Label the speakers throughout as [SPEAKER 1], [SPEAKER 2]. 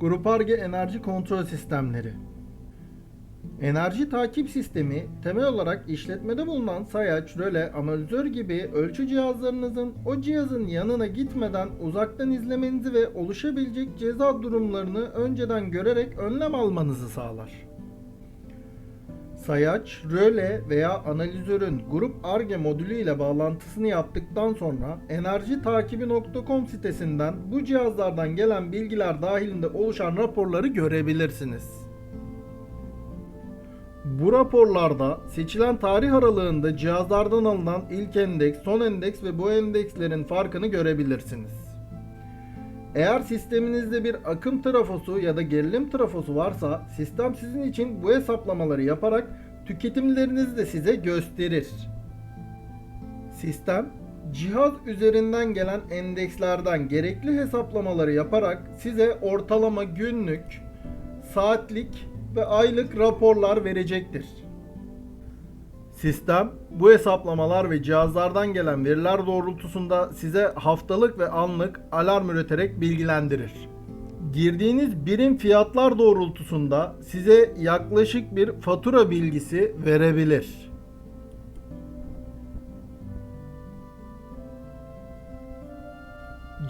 [SPEAKER 1] Grup Arge Enerji Kontrol Sistemleri Enerji takip sistemi temel olarak işletmede bulunan sayaç, röle, analizör gibi ölçü cihazlarınızın o cihazın yanına gitmeden uzaktan izlemenizi ve oluşabilecek ceza durumlarını önceden görerek önlem almanızı sağlar. Sayaç, röle veya analizörün grup ARGE modülü ile bağlantısını yaptıktan sonra enerjitakibi.com sitesinden bu cihazlardan gelen bilgiler dahilinde oluşan raporları görebilirsiniz. Bu raporlarda seçilen tarih aralığında cihazlardan alınan ilk endeks, son endeks ve bu endekslerin farkını görebilirsiniz. Eğer sisteminizde bir akım trafosu ya da gerilim trafosu varsa sistem sizin için bu hesaplamaları yaparak tüketimlerinizi de size gösterir. Sistem cihaz üzerinden gelen endekslerden gerekli hesaplamaları yaparak size ortalama günlük, saatlik ve aylık raporlar verecektir. Sistem bu hesaplamalar ve cihazlardan gelen veriler doğrultusunda size haftalık ve anlık alarm üreterek bilgilendirir. Girdiğiniz birim fiyatlar doğrultusunda size yaklaşık bir fatura bilgisi verebilir.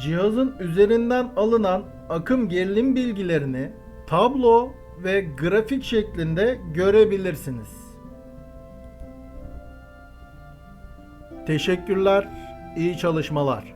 [SPEAKER 1] Cihazın üzerinden alınan akım gerilim bilgilerini tablo ve grafik şeklinde görebilirsiniz. Teşekkürler, iyi çalışmalar.